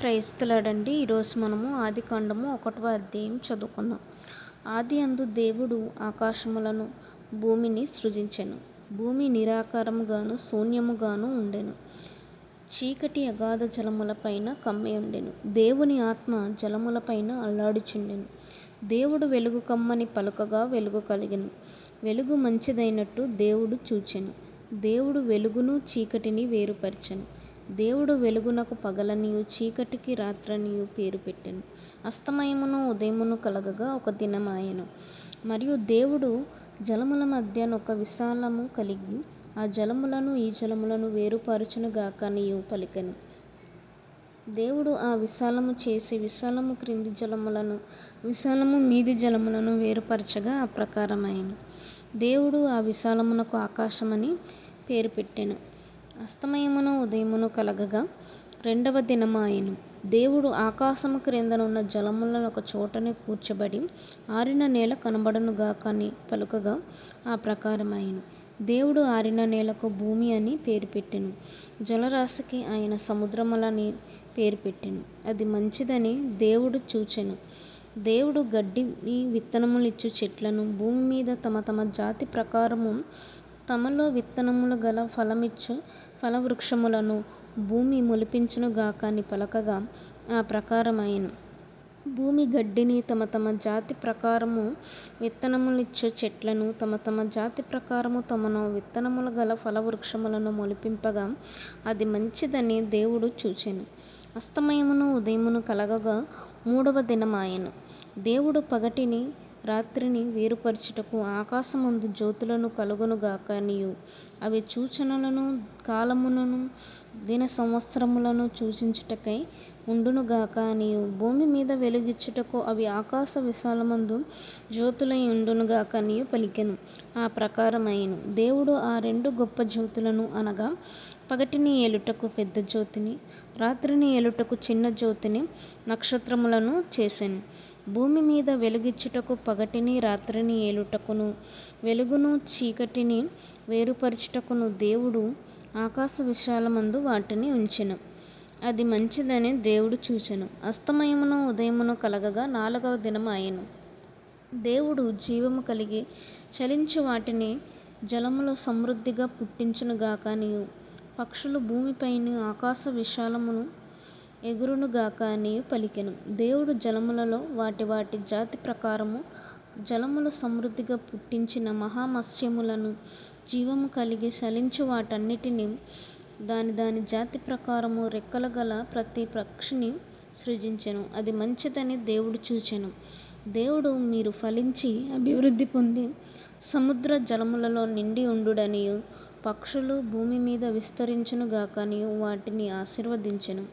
క్రైస్తలాడండి. ఈరోజు మనము ఆది కాండము ఒకటవ అధ్యాయం చదువుకుందాం. ఆది అందు దేవుడు ఆకాశములను భూమిని సృజించెను. భూమి నిరాకారముగాను శూన్యముగాను ఉండెను. చీకటి అగాధ జలములపైన కమ్మి ఉండెను. దేవుని ఆత్మ జలములపైన అల్లాడుచుండెను. దేవుడు వెలుగు కమ్మని పలుకగా వెలుగు కలిగెను. వెలుగు మంచిదైనట్టు దేవుడు చూచెను. దేవుడు వెలుగును చీకటిని వేరుపరచెను. దేవుడు వెలుగునకు పగలనియు చీకటికి రాత్రనియు పేరు పెట్టెను. అస్తమయమును ఉదయమును కలగగా ఒక దినమాయెను. మరియు దేవుడు జలముల మధ్యన ఒక విశాలము కలిగి ఆ జలములను ఈ జలములను వేరుపరచునుగాక నీయు పలికెను. దేవుడు ఆ విశాలము చేసి విశాలము క్రింది జలములను విశాలము మీది జలములను వేరుపరచగా ఆ ప్రకారమైంది దేవుడు ఆ విశాలమునకు ఆకాశమని పేరు పెట్టెను. అస్తమయమును ఉదయమును కలగగా రెండవ దినమాయను. దేవుడు ఆకాశము క్రిందనున్న జలములను ఒక చోటనే కూర్చబడి ఆరిన నేల కనబడనుగా కానీ పలుకగా ఆ ప్రకారమైను దేవుడు ఆరిన నేలకు భూమి అని పేరు పెట్టెను. జలరాశికి ఆయన సముద్రములని పేరు పెట్టెను. అది మంచిదని దేవుడు చూచెను. దేవుడు గడ్డిని విత్తనములిచ్చు చెట్లను భూమి మీద తమ తమ జాతి ప్రకారము తమలో విత్తనములు గల ఫలమిచ్చు ఫలవృక్షములను భూమి మొలిపించునుగాక అని పలకగా ఆ ప్రకారమైను. భూమి గడ్డిని తమ తమ జాతి ప్రకారము విత్తనములిచ్చు చెట్లను తమ తమ జాతి ప్రకారము తమను విత్తనములు గల ఫలవృక్షములను మొలిపింపగా అది మంచిదని దేవుడు చూచెను. అస్తమయమును ఉదయమును కలగగా మూడవ దినమాయెను. దేవుడు పగటిని రాత్రిని వేరుపరచుటకు ఆకాశమందు జ్యోతులను కలుగునుగాక నీయు. అవి సూచనలను కాలములను దిన సంవత్సరములను సూచించుటకై ఉండునుగాక నీయు. భూమి మీద వెలుగిచ్చుటకు అవి ఆకాశ విశాలమందు జ్యోతులై ఉండునుగాక నీయు పలికెను. ఆ ప్రకారమైన దేవుడు ఆ రెండు గొప్ప జ్యోతులను అనగా పగటిని ఏలుటకు పెద్ద జ్యోతిని రాత్రిని ఏలుటకు చిన్న జ్యోతిని నక్షత్రములను చేశాను భూమి మీద వెలుగిచ్చుటకు పగటిని రాత్రిని ఏలుటకును వెలుగును చీకటిని వేరుపరచుటకును దేవుడు ఆకాశ విశాలమందు వాటిని ఉంచెను. అది మంచిదని దేవుడు చూచెను. అస్తమయమును ఉదయమును కలగగా నాలుగవ దినం ఆయను దేవుడు జీవము కలిగి చలించు వాటిని జలములో సమృద్ధిగా పుట్టించునుగాక నీవు. పక్షులు భూమిపైన ఆకాశ విశాలమును ఎగురును గాక అని పలికెను. దేవుడు జలములలో వాటి వాటి జాతి ప్రకారము జలములు సమృద్ధిగా పుట్టించిన మహామత్స్యములను జీవము కలిగి చలించు వాటన్నిటిని దాని దాని జాతి ప్రకారము రెక్కల గల ప్రతి పక్షిని సృజించెను. అది మంచిదని దేవుడు చూచెను. దేవుడు మీరు ఫలించి అభివృద్ధి పొంది సముద్ర జలములలో నిండి ఉండుడనియు పక్షులు భూమి మీద విస్తరించునుగాకనియు వాటిని ఆశీర్వదించెను.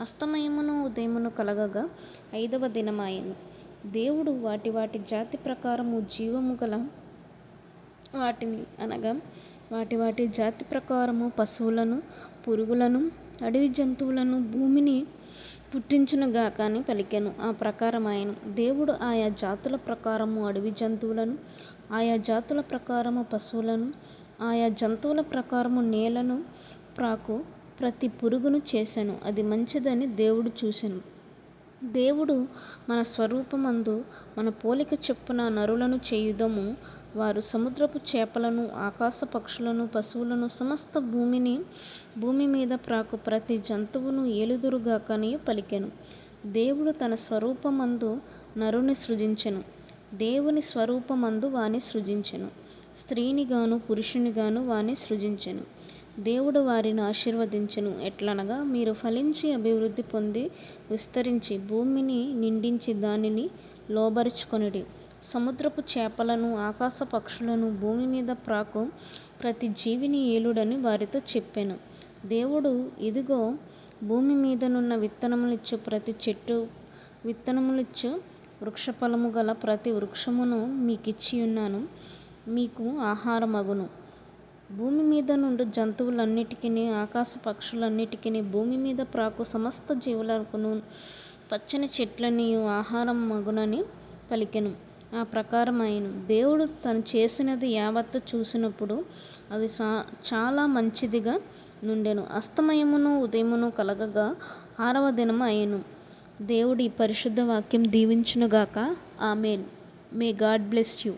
అస్తమయమును ఉదయమును కలగగా ఐదవ దినమాయను. దేవుడు వాటి వాటి జాతి ప్రకారము జీవము గల వాటిని అనగా వాటి వాటి జాతి ప్రకారము పశువులను పురుగులను అడవి జంతువులను భూమిని పుట్టించునుగాక అని పలికెను. ఆ ప్రకారం ఆయన దేవుడు ఆయా జాతుల ప్రకారము అడవి జంతువులను ఆయా జాతుల ప్రకారము పశువులను ఆయా జంతువుల ప్రకారము నేలను ప్రాకు ప్రతి పురుగును చేశాను అది మంచిదని దేవుడు చూశాను దేవుడు మన స్వరూపమందు మన పోలిక చెప్పున నరులను చేయుదము. వారు సముద్రపు చేపలను ఆకాశ పక్షులను పశువులను సమస్త భూమిని భూమి మీద ప్రాకు ప్రతి జంతువును ఏలుదురుగాకని పలికెను. దేవుడు తన స్వరూపమందు నరుని సృజించెను. దేవుని స్వరూపమందు వాని సృజించెను. స్త్రీనిగాను పురుషునిగాను వాని సృజించెను. దేవుడు వారిని ఆశీర్వదించెను. ఎట్లనగా మీరు ఫలించి అభివృద్ధి పొంది విస్తరించి భూమిని నిండించి దానిని లోబరుచుకొనిడి. సముద్రపు చేపలను ఆకాశ పక్షులను భూమి మీద ప్రాకు ప్రతి జీవిని ఏలుడని వారితో చెప్పాను. దేవుడు ఇదిగో భూమి మీదనున్న విత్తనములిచ్చు ప్రతి చెట్టు విత్తనములిచ్చు వృక్షఫలము గల ప్రతి వృక్షమును మీకిచ్చి ఉన్నాను. మీకు ఆహారమగును. భూమి మీద నుండి జంతువులన్నిటికీ ఆకాశ పక్షులన్నిటికీ భూమి మీద ప్రాకు సమస్త జీవులకును పచ్చని చెట్లని ఆహారం మగునని పలికెను. ఆ ప్రకారం అయ్యను దేవుడు తను చేసినది యావత్తు చూసినప్పుడు అది చా చాలా మంచిదిగా నుండెను. అస్తమయమును ఉదయమును కలగగా ఆరవ దినము అయ్యను దేవుడి పరిశుద్ధ వాక్యం దీవించునుగాక. Amen. May God bless you